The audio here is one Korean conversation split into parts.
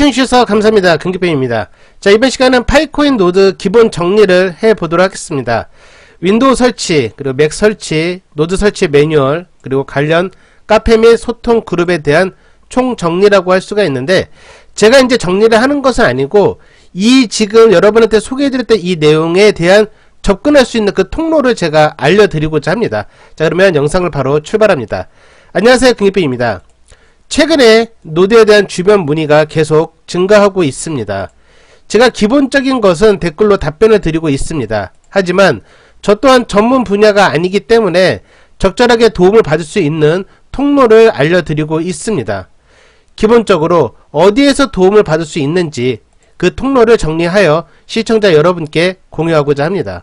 시청해주셔서 감사합니다. 금기팬입니다. 자, 이번 시간은 파이코인 노드 기본 정리를 해보도록 하겠습니다. 윈도우 설치, 그리고 맥 설치, 노드 설치 매뉴얼, 그리고 관련 카페 및 소통 그룹에 대한 총 정리라고 할 수가 있는데, 제가 이제 정리를 하는 것은 아니고, 이 지금 여러분한테 소개해드렸던 이 내용에 대한 접근할 수 있는 그 통로를 제가 알려드리고자 합니다. 자, 그러면 영상을 바로 출발합니다. 안녕하세요. 금기팬입니다. 최근에 노드에 대한 주변 문의가 계속 증가하고 있습니다. 제가 기본적인 것은 댓글로 답변을 드리고 있습니다. 하지만 저 또한 전문 분야가 아니기 때문에 적절하게 도움을 받을 수 있는 통로를 알려드리고 있습니다. 기본적으로 어디에서 도움을 받을 수 있는지 그 통로를 정리하여 시청자 여러분께 공유하고자 합니다.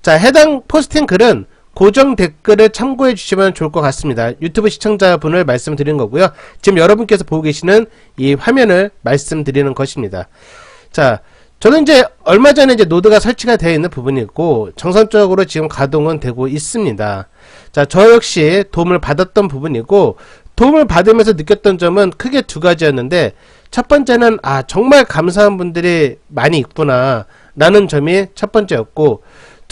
자, 해당 포스팅 글은 고정 댓글을 참고해 주시면 좋을 것 같습니다. 유튜브 시청자분을 말씀드리는 거고요. 지금 여러분께서 보고 계시는 이 화면을 말씀드리는 것입니다. 자, 저는 이제 얼마 전에 이제 노드가 설치가 되어 있는 부분이고 정상적으로 지금 가동은 되고 있습니다. 자, 저 역시 도움을 받았던 부분이고 도움을 받으면서 느꼈던 점은 크게 두 가지였는데 첫 번째는 아 정말 감사한 분들이 많이 있구나 라는 점이 첫 번째였고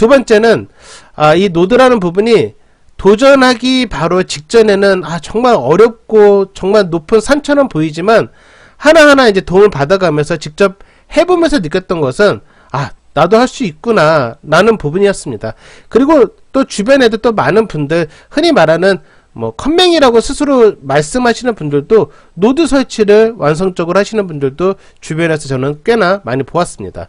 두 번째는 아, 이 노드라는 부분이 도전하기 바로 직전에는 아, 정말 어렵고 정말 높은 산처럼 보이지만 하나하나 이제 도움을 받아가면서 직접 해보면서 느꼈던 것은 아, 나도 할 수 있구나 라는 부분이었습니다. 그리고 또 주변에도 또 많은 분들 흔히 말하는 뭐 컴맹이라고 스스로 말씀하시는 분들도 노드 설치를 완성적으로 하시는 분들도 주변에서 저는 꽤나 많이 보았습니다.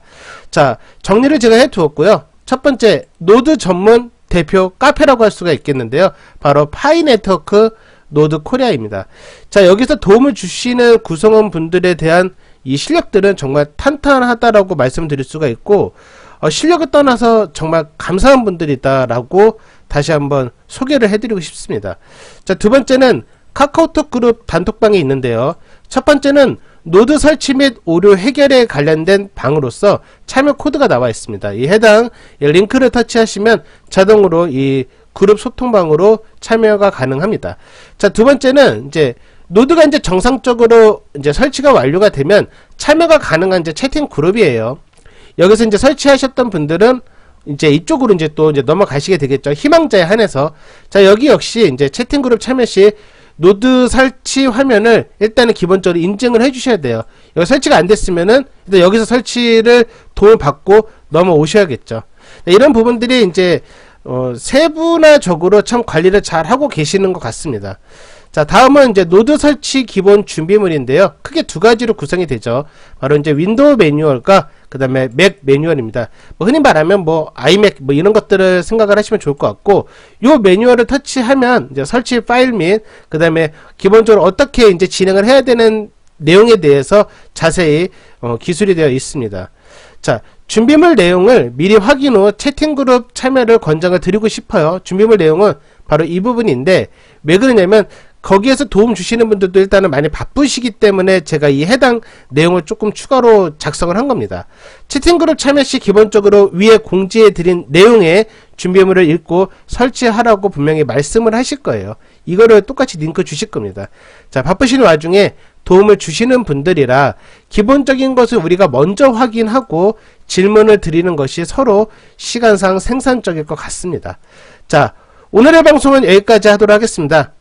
자, 정리를 제가 해 두었고요. 첫 번째, 노드 전문 대표 카페라고 할 수가 있겠는데요. 바로 파이 네트워크 노드 코리아입니다. 자, 여기서 도움을 주시는 구성원 분들에 대한 이 실력들은 정말 탄탄하다라고 말씀드릴 수가 있고, 어, 실력을 떠나서 정말 감사한 분들이 있다라고 다시 한번 소개를 해드리고 싶습니다. 자, 두 번째는 카카오톡 그룹 단톡방이 있는데요. 첫 번째는 노드 설치 및 오류 해결에 관련된 방으로서 참여 코드가 나와 있습니다. 이 해당 링크를 터치하시면 자동으로 이 그룹 소통방으로 참여가 가능합니다. 자, 두 번째는 이제 노드가 이제 정상적으로 이제 설치가 완료가 되면 참여가 가능한 이제 채팅 그룹이에요. 여기서 이제 설치하셨던 분들은 이제 이쪽으로 이제 또 이제 넘어가시게 되겠죠. 희망자에 한해서. 자, 여기 역시 이제 채팅 그룹 참여 시 노드 설치 화면을 일단은 기본적으로 인증을 해주셔야 돼요. 여기 설치가 안 됐으면은 일단 여기서 설치를 도움 받고 넘어오셔야겠죠. 네, 이런 부분들이 이제 어, 세분화적으로 참 관리를 잘 하고 계시는 것 같습니다. 자, 다음은 이제 노드 설치 기본 준비물인데요. 크게 두 가지로 구성이 되죠. 바로 이제 윈도우 매뉴얼과 그 다음에 맥 매뉴얼입니다. 뭐 흔히 말하면 뭐 아이맥 뭐 이런 것들을 생각을 하시면 좋을 것 같고 요 매뉴얼을 터치하면 이제 설치 파일 및 그 다음에 기본적으로 어떻게 이제 진행을 해야 되는 내용에 대해서 자세히 어, 기술이 되어 있습니다. 자, 준비물 내용을 미리 확인 후 채팅그룹 참여를 권장을 드리고 싶어요. 준비물 내용은 바로 이 부분인데 왜 그러냐면 거기에서 도움 주시는 분들도 일단은 많이 바쁘시기 때문에 제가 이 해당 내용을 조금 추가로 작성을 한 겁니다. 채팅그룹 참여 시 기본적으로 위에 공지해 드린 내용의 준비물을 읽고 설치하라고 분명히 말씀을 하실 거예요. 이거를 똑같이 링크 주실 겁니다. 자, 바쁘신 와중에 도움을 주시는 분들이라 기본적인 것을 우리가 먼저 확인하고 질문을 드리는 것이 서로 시간상 생산적일 것 같습니다. 자, 오늘의 방송은 여기까지 하도록 하겠습니다.